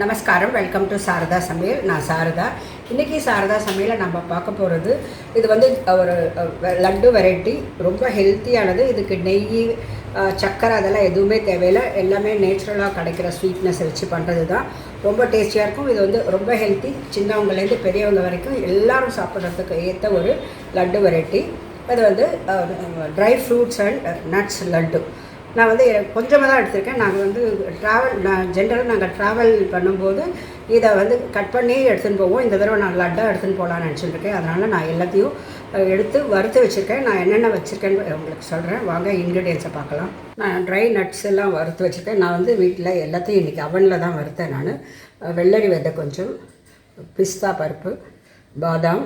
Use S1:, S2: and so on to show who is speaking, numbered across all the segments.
S1: நமஸ்காரம். Welcome to Saradha சமையல். நான் சாரதா. இன்றைக்கி சாரதா சமையலை நம்ம பார்க்க போகிறது இது வந்து ஒரு லட்டு வெரைட்டி ரொம்ப ஹெல்த்தியானது இதுக்கு நெய் சக்கரை அதெல்லாம் எதுவுமே தேவையில்லை. எல்லாமே நேச்சுரலாக கிடைக்கிற ஸ்வீட்னஸ் வச்சு பண்ணுறது தான் ரொம்ப டேஸ்டியாக இருக்கும். இது வந்து ரொம்ப ஹெல்த்தி சின்னவங்கலேருந்து பெரியவங்க வரைக்கும் எல்லாரும் சாப்பிட்றதுக்கு ஏற்ற ஒரு லட்டு வெரைட்டி அது வந்து dry fruits and nuts laddu. நான் வந்து கொஞ்சமாக தான் எடுத்திருக்கேன். நாங்கள் வந்து ட்ராவல் நான் ஜென்ரலாக நாங்கள் ட்ராவல் பண்ணும்போது இதை வந்து கட் பண்ணி எடுத்துன்னு போவோம். இந்த தடவை நான் லட்டாக எடுத்துன்னு போகலான்னு நினச்சிட்டுருக்கேன் அதனால் நான் எல்லாத்தையும் எடுத்து வறுத்து வச்சுருக்கேன். நான் என்னென்ன வச்சுருக்கேன்னு உங்களுக்கு சொல்கிறேன் வாங்க இன்க்ரீடியன்ஸை பார்க்கலாம். நான் ட்ரை நட்ஸ் எல்லாம் வறுத்து வச்சுருக்கேன். நான் வந்து வீட்டில் எல்லாத்தையும் இன்றைக்கி அவனில் தான் வறுத்தேன் நான். வெள்ளரி விதை கொஞ்சம் பிஸ்தா பருப்பு பாதாம்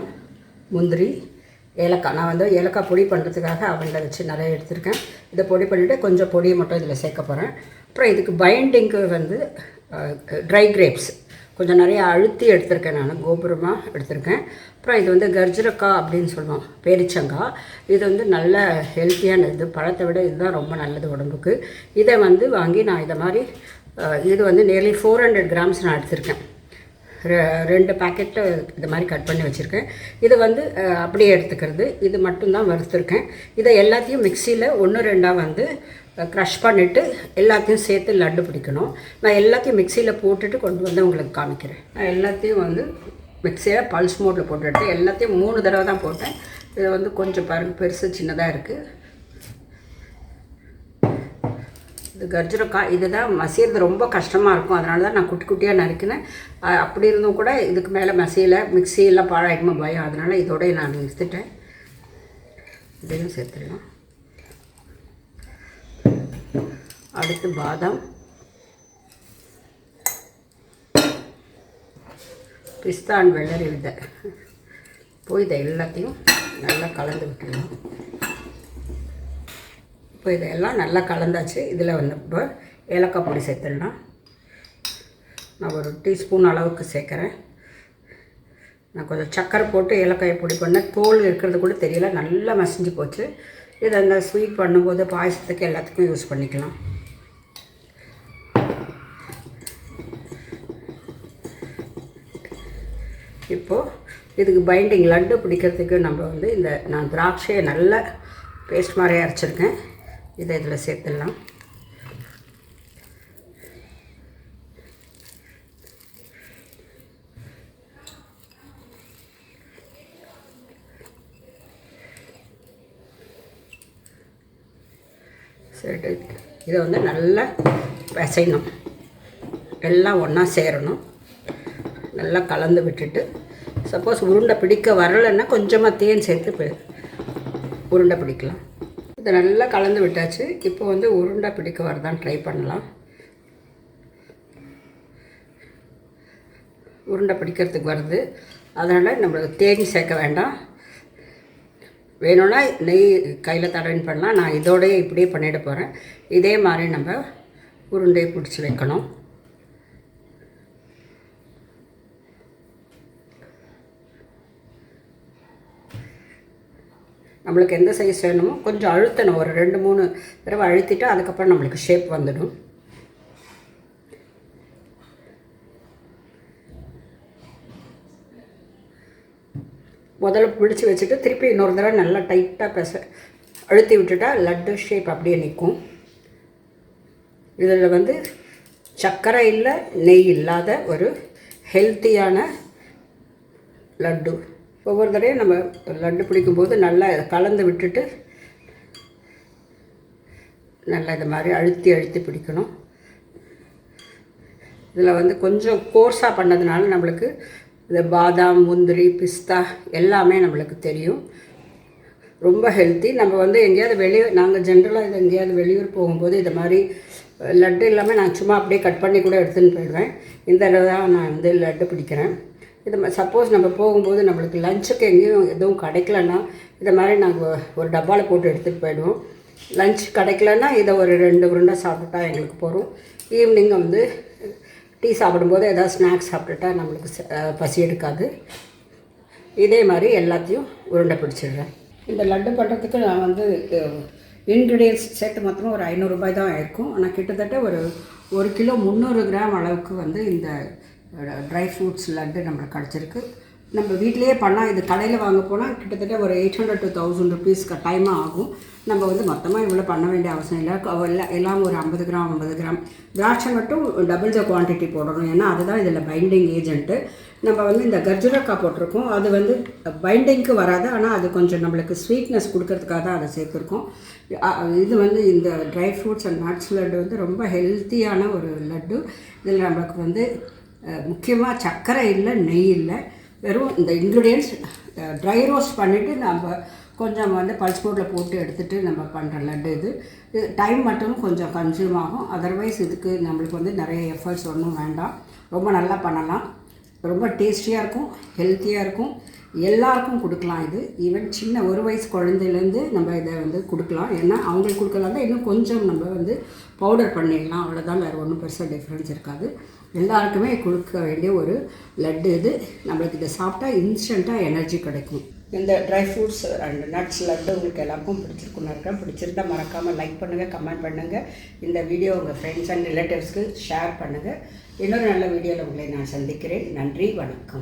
S1: முந்திரி ஏலக்காய். நான் வந்து ஏலக்காய் பொடி பண்ணுறதுக்காக அவனில் வச்சு நிறைய எடுத்திருக்கேன். இதை பொடி பண்ணிவிட்டு கொஞ்சம் பொடியை மட்டும் இதில் சேர்க்க போகிறேன் அப்புறம் இதுக்கு பைண்டிங்க்கு வந்து ட்ரை கிரேப்ஸ் கொஞ்சம் நிறைய அழுத்தி எடுத்திருக்கேன் நான். கோபுரமாக எடுத்திருக்கேன். அப்புறம் இது வந்து கர்ஜரக்காய் அப்படின்னு சொல்லுவோம் பேரிச்சங்காய். இது வந்து நல்ல ஹெல்த்தியான இது. பழத்தை விட இதுதான் ரொம்ப நல்லது உடம்புக்கு. இதை வந்து வாங்கி நான் இதை மாதிரி இது வந்து நியர்லி ஃபோர் ஹண்ட்ரட் கிராம்ஸ் நான் எடுத்திருக்கேன். ரெண்டு பேக்கெட்டு இது மாதிரி கட் பண்ணி வச்சுருக்கேன். இது வந்து அப்படியே எடுத்துக்கிறது. இது மட்டும்தான் வறுத்துருக்கேன். இதை எல்லாத்தையும் மிக்சியில் ஒன்று ரெண்டாக வந்து க்ரஷ் பண்ணிவிட்டு எல்லாத்தையும் சேர்த்து லட்டு பிடிக்கணும். நான் எல்லாத்தையும் மிக்சியில் போட்டுட்டு கொண்டு வந்து உங்களுக்கு காமிக்கிறேன். நான் எல்லாத்தையும் வந்து மிக்சியில் பல்ஸ் மோட்டில் போட்டுட்டு எல்லாத்தையும் மூணு தடவை தான் போட்டேன். இது வந்து கொஞ்சம் பாருங்க பெருசு சின்னதாக இருக்குது இது கர்ஜரக்காய் இதுதான் மசியறது ரொம்ப கஷ்டமாக இருக்கும். அதனால தான் நான் குட்டி குட்டியாக நறுக்கினேன். அப்படி இருந்தும் கூட இதுக்கு மேலே மசியல மிக்சியெல்லாம் பாழாயிடுமா பயம். அதனால் இதோடய நான் நிறுத்திட்டேன் இதையும் சேர்த்துடலாம். அடுத்து பாதாம். பிஸ்தான் வெள்ளரி விதை. போய் இதை எல்லாத்தையும் நல்லா கலந்து விட்டுருவோம் இப்போ இதெல்லாம் நல்லா கலந்தாச்சு. இதில் வந்து இப்போ ஏலக்காய் பொடி சேர்த்துடலாம். நான் ஒரு டீஸ்பூன் அளவுக்கு சேர்க்குறேன். நான் கொஞ்சம் சக்கரை போட்டு ஏலக்காயை பொடி பண்ணேன் தோல் இருக்கிறது கூட தெரியல நல்லா மசிஞ்சு போச்சு. இதை அந்த ஸ்வீட் பண்ணும்போது பாயசத்துக்கு எல்லாத்துக்கும் யூஸ் பண்ணிக்கலாம். இப்போது இதுக்கு பைண்டிங் லட்டு பிடிக்கிறதுக்கு நம்ம வந்து இந்த நான் திராட்சையை நல்லா பேஸ்ட் மாதிரி அரைச்சிருக்கேன். இதை இதில் சேர்த்துடலாம். சரி இதை வந்து நல்லா பிசையணும். எல்லாம் ஒன்றா சேரணும். நல்லா கலந்து விட்டுட்டு சப்போஸ் உருண்டை பிடிக்க வரலைன்னா கொஞ்சமாக தேன் சேர்த்து உருண்டை பிடிக்கலாம். இதை நல்லா கலந்து விட்டாச்சு. இப்போ வந்து உருண்டை பிடிக்க வரதான் ட்ரை பண்ணலாம். உருண்டை பிடிக்கிறதுக்கு வருது. அதனால் நம்மளுக்கு தேன் சேர்க்க வேண்டாம். வேணும்னா நெய் கையில் தடவின் பண்ணலாம். நான் இதோடய இப்படியே பண்ணிட போகிறேன் இதே மாதிரி நம்ம உருண்டையை பிடிச்சி வைக்கணும். நம்மளுக்கு எந்த சைஸ் வேணுமோ கொஞ்சம் அழுத்தணும். ஒரு ரெண்டு மூணு தடவை அழுத்திட்டு அதுக்கப்புறம் நம்மளுக்கு ஷேப் வந்துடும். முதல்ல பிடிச்சி வச்சுட்டு திருப்பி இன்னொரு தடவை நல்லா டைட்டாக பெச அழுத்தி விட்டுட்டா லட்டு ஷேப் அப்படியே நிற்கும். இதில் வந்து சர்க்கரை இல்லை நெய் இல்லாத ஒரு ஹெல்த்தியான லட்டு. ஒவ்வொரு தடவையும் நம்ம லட்டு பிடிக்கும்போது நல்லா இதை கலந்து விட்டுட்டு நல்லா இது மாதிரி அழுத்தி அழுத்தி பிடிக்கணும். இதில் வந்து கொஞ்சம் கோர்ஸாக பண்ணதுனால நம்மளுக்கு இந்த பாதாம் முந்திரி பிஸ்தா எல்லாமே நம்மளுக்கு தெரியும். ரொம்ப ஹெல்த்தி நம்ம வந்து எங்கேயாவது வெளியூர் நாங்கள் ஜென்ரலாக இது எங்கேயாவது வெளியூர் போகும்போது இது மாதிரி லட்டு இல்லாமல் நான் சும்மா அப்படியே கட் பண்ணி கூட எடுத்துன்னு போயிடுவேன். இந்த தடவை தான் நான் வந்து லட்டு பிடிக்கிறேன். இது சப்போஸ் நம்ம போகும்போது நம்மளுக்கு லஞ்சுக்கு எங்கேயும் எதுவும் கிடைக்கலன்னா இதை மாதிரி நாங்கள் ஒரு டப்பாவில் போட்டு எடுத்துகிட்டு போயிடுவோம். லஞ்ச் கிடைக்கலன்னா இதை ஒரு ரெண்டு உருண்டை சாப்பிட்டா எங்களுக்கு போகிறோம் ஈவினிங் வந்து டீ சாப்பிடும்போது ஏதாவது ஸ்நாக்ஸ் சாப்பிட்டுட்டா நம்மளுக்கு பசி எடுக்காது. இதே மாதிரி எல்லாத்தையும் உருண்டை பிடிச்சிடுறேன். இந்த லட்டு பண்ணுறதுக்கு நான் வந்து இன்க்ரீடியன்ஸ் சேர்த்து மொத்தமாக ஒரு ஐநூறுரூபாய் தான் இருக்கும். ஆனால் கிட்டத்தட்ட ஒரு ஒரு கிலோ முந்நூறு கிராம் அளவுக்கு வந்து இந்த ட்ரை ஃப்ரூட்ஸ் லட்டு நம்மளுக்கு கிடச்சிருக்கு. நம்ம வீட்டிலேயே பண்ணால் இது கடையில் வாங்க போனால் கிட்டத்தட்ட ஒரு eight hundred to thousand rupees டைமாக ஆகும். நம்ம வந்து மொத்தமாக இவ்வளோ பண்ண வேண்டிய அவசியம் இல்லை. எல்லாம் எல்லாம் ஒரு ஐம்பது கிராம் ஐம்பது கிராம். திராட்சை மட்டும் டபுள் த குவான்டிட்டி போடணும். ஏன்னா அதுதான் இதில் பைண்டிங் ஏஜென்ட்டு நம்ம வந்து இந்த கர்ஜுரக்காய் போட்டிருக்கோம். அது வந்து பைண்டிங்க்கு வராது. ஆனால் அது கொஞ்சம் நம்மளுக்கு ஸ்வீட்னஸ் கொடுக்கறதுக்காக தான் அதை சேர்த்துருக்கோம். இது வந்து இந்த dry fruits and nuts laddu வந்து ரொம்ப ஹெல்த்தியான ஒரு லட்டு. இதில் நம்மளுக்கு வந்து முக்கியமாக சர்க்கரை இல்லை நெய் இல்லை. வெறும் இந்த இன்க்ரீடியன்ஸ் ட்ரை ரோஸ்ட் பண்ணிவிட்டு நம்ம கொஞ்சம் வந்து பல்ஸ் போட்டில் போட்டு எடுத்துகிட்டு நம்ம பண்ணுற லட்டு இது. இது டைம் மட்டும் கொஞ்சம் கன்சியூம் ஆகும். அதர்வைஸ் இதுக்கு நம்மளுக்கு வந்து நிறைய எஃபர்ட்ஸ் ஒன்றும் வேண்டாம். ரொம்ப நல்லா பண்ணலாம். ரொம்ப டேஸ்டியாக இருக்கும் ஹெல்த்தியாக இருக்கும். எல்லாருக்கும் கொடுக்கலாம் இது. ஈவன் சின்ன ஒரு வயசு குழந்தையிலேருந்து நம்ம இதை வந்து கொடுக்கலாம். ஏன்னா அவங்களுக்கு கொடுக்கலாம் தான் இன்னும் கொஞ்சம் நம்ம வந்து பவுடர் பண்ணிடலாம். அவ்வளோதான் வேறு ஒன்றும் பெருசாக டிஃப்ரென்ஸ் இருக்காது. எல்லாருக்குமே கொடுக்க வேண்டிய ஒரு லட்டு இது. நம்மளுக்கு இதை சாப்பிட்டா இன்ஸ்டண்ட்டாக எனர்ஜி கிடைக்கும். இந்த dry fruits and nuts laddu உங்களுக்கு எல்லாருக்கும் பிடிச்சிருக்குன்னு இருக்கேன் பிடிச்சிருந்தா மறக்காமல் லைக் பண்ணுங்கள் கமெண்ட் பண்ணுங்கள் இந்த வீடியோ உங்கள் ஃப்ரெண்ட்ஸ் அண்ட் ரிலேட்டிவ்ஸ்க்கு ஷேர் பண்ணுங்கள் இன்னொரு நல்ல வீடியோவில் உங்களை நான் சந்திக்கிறேன். நன்றி வணக்கம்.